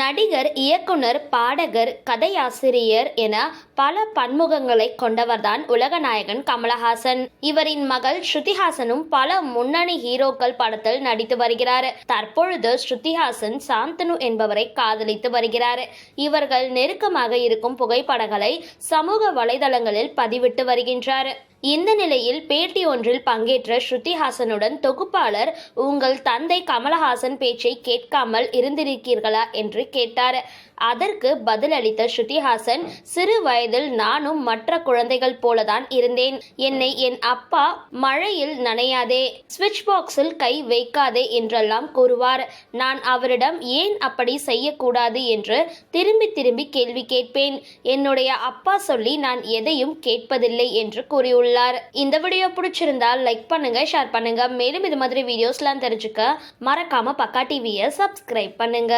நடிகர் இயக்குனர் பாடகர் கதையாசிரியர் என பல பன்முகங்களை கொண்டவர்தான் உலகநாயகன் கமலஹாசன். இவரின் மகள் ஸ்ருதிஹாசனும் பல முன்னணி ஹீரோக்கள் படத்தில் நடித்து வருகிறார். தற்பொழுது ஸ்ருதிஹாசன் சாந்தனு என்பவரை காதலித்து வருகிறார். இவர்கள் நெருக்கமாக இருக்கும் புகைப்படங்களை சமூக வலைதளங்களில் பதிவிட்டு வருகின்றார். இந்த நிலையில் பேட்டி ஒன்றில் பங்கேற்ற ஸ்ருதிஹாசனுடன் தொகுப்பாளர் உங்கள் தந்தை கமலஹாசன் பேச்சை கேட்காமல் இருந்திருக்கீர்களா என்று கேட்டார். அதற்கு பதிலளித்த ஸ்ருதிஹாசன் சிறு வயதில் நானும் மற்ற குழந்தைகள் போலதான் இருந்தேன். என்னை என் அப்பா மழையில் நனையாதே ஸ்விட்ச் பாக்ஸில் கை வைக்காதே என்றெல்லாம் கூறுவார். நான் அவரிடம் ஏன் அப்படி செய்யக்கூடாது என்று திரும்பி திரும்பி கேள்வி கேட்பேன். என்னுடைய அப்பா சொல்லி நான் எதையும் கேட்பதில்லை என்று கூறியுள்ளார். இந்த வீடியோ பிடிச்சிருந்தா லைக் பண்ணுங்க ஷேர் பண்ணுங்க. மேலும் இது மாதிரி வீடியோஸ்லாம் தெரிஞ்சுக்க மறக்காம பக்கா டிவியை சப்ஸ்கிரைப் பண்ணுங்க.